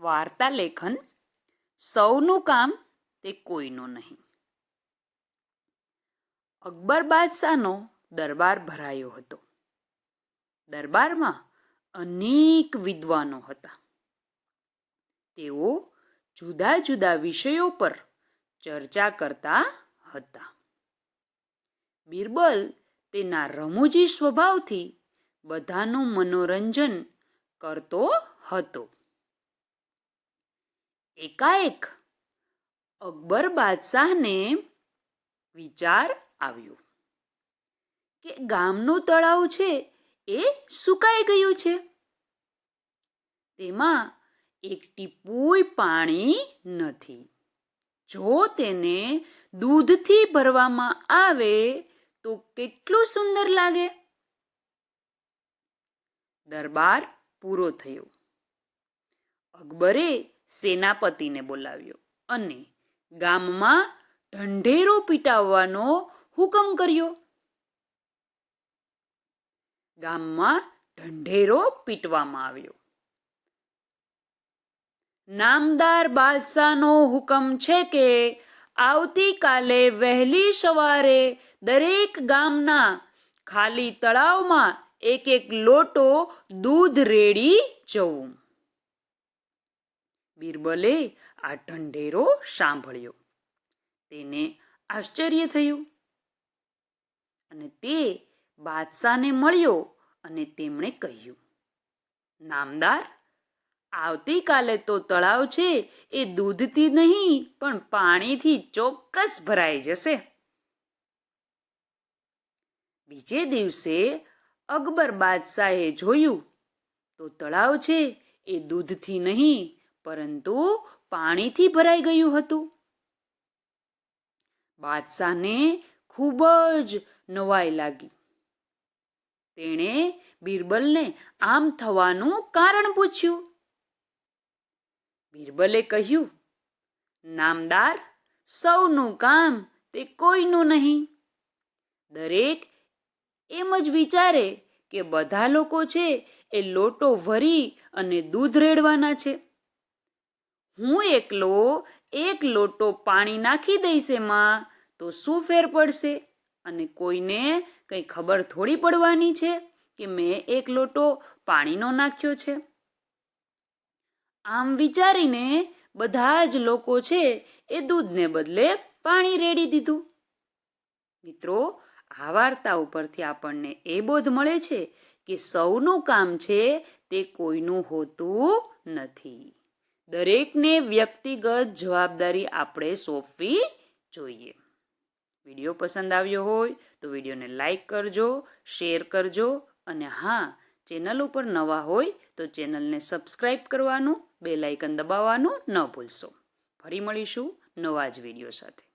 વાર્તા લેખન સૌનું કામ તે કોઈનું નહીં. અકબર બાદશાહનો દરબાર ભરાયો હતો. દરબારમાં અનેક વિદ્વાનો હતા. તેઓ જુદા જુદા વિષયો પર ચર્ચા કરતા હતા. બિરબલ તેના રમૂજી સ્વભાવથી બધાનું મનોરંજન કરતો હતો. એકાએક અકબર બાદશાહને વિચાર આવ્યો કે ગામનું તળાવ છે એ સુકાઈ ગયું છે. તેમાં એક ટીપુય પાણી નથી. જો તેને દૂધથી ભરવામાં આવે તો કેટલું સુંદર લાગે. દરબાર પૂરો થયો. અકબરે સેનાપતિને બોલાવ્યો અને ગામમાં ઢંઢેરો પીટાવવાનો હુકમ કર્યો. ગામમાં ઢંઢેરો પીટવામાં આવ્યો. નામદાર બાદશાહનો હુકમ છે કે આવતીકાલે વહેલી સવારે દરેક ગામના ખાલી તળાવમાં એક એક લોટો દૂધ રેડી જવું. બિરબલે આ ઢંઢેરો સાંભળ્યો. તેને આશ્ચર્ય થયું. અને તે બાદશાહને મળ્યો અને તેમણે કહ્યું, નામદાર, આવતીકાલે તો તળાવ છે, એ દૂધથી નહીં, પણ પાણીથી ચોક્કસ ભરાઈ જશે. બીજે દિવસે અકબર બાદશાહે જોયું, તો તળાવ છે, એ દૂધથી નહીં પરંતુ પાણીથી ભરાઈ ગયું હતું. બાદશાહને ખૂબ જ નવાઈ લાગી. તેણે બિરબલને આમ થવાનું કારણ પૂછ્યું. બિરબલે કહ્યું, નામદાર, સૌનું કામ તે કોઈનું નહીં. દરેક એમ જ વિચારે કે બધા લોકો છે એ લોટો ભરી અને દૂધ રેડવાના છે. હું એકલો એક લોટો પાણી નાખી દઈશ એમાં, તો શું ફેર પડશે? અને કોઈને કંઈ ખબર થોડી પડવાની છે કે મેં એક લોટો પાણીનો નાખ્યો છે? આમ વિચારીને બધા જ લોકો છે એ દૂધને બદલે પાણી રેડી દીધું. મિત્રો, આ વાર્તા ઉપરથી આપણને એ બોધ મળે છે કે સૌનું કામ છે તે કોઈનું હોતું નથી. દરેકને વ્યક્તિગત જવાબદારી આપણે સોંપવી જોઈએ. વીડિયો પસંદ આવ્યો હોય તો વિડીયોને લાઈક કરજો, શેર કરજો અને હા, ચેનલ ઉપર નવા હોય તો ચેનલને સબસ્ક્રાઈબ કરવાનું બેલાઇકન દબાવવાનું ન ભૂલશો. ફરી મળીશું નવા જ વીડિયો સાથે.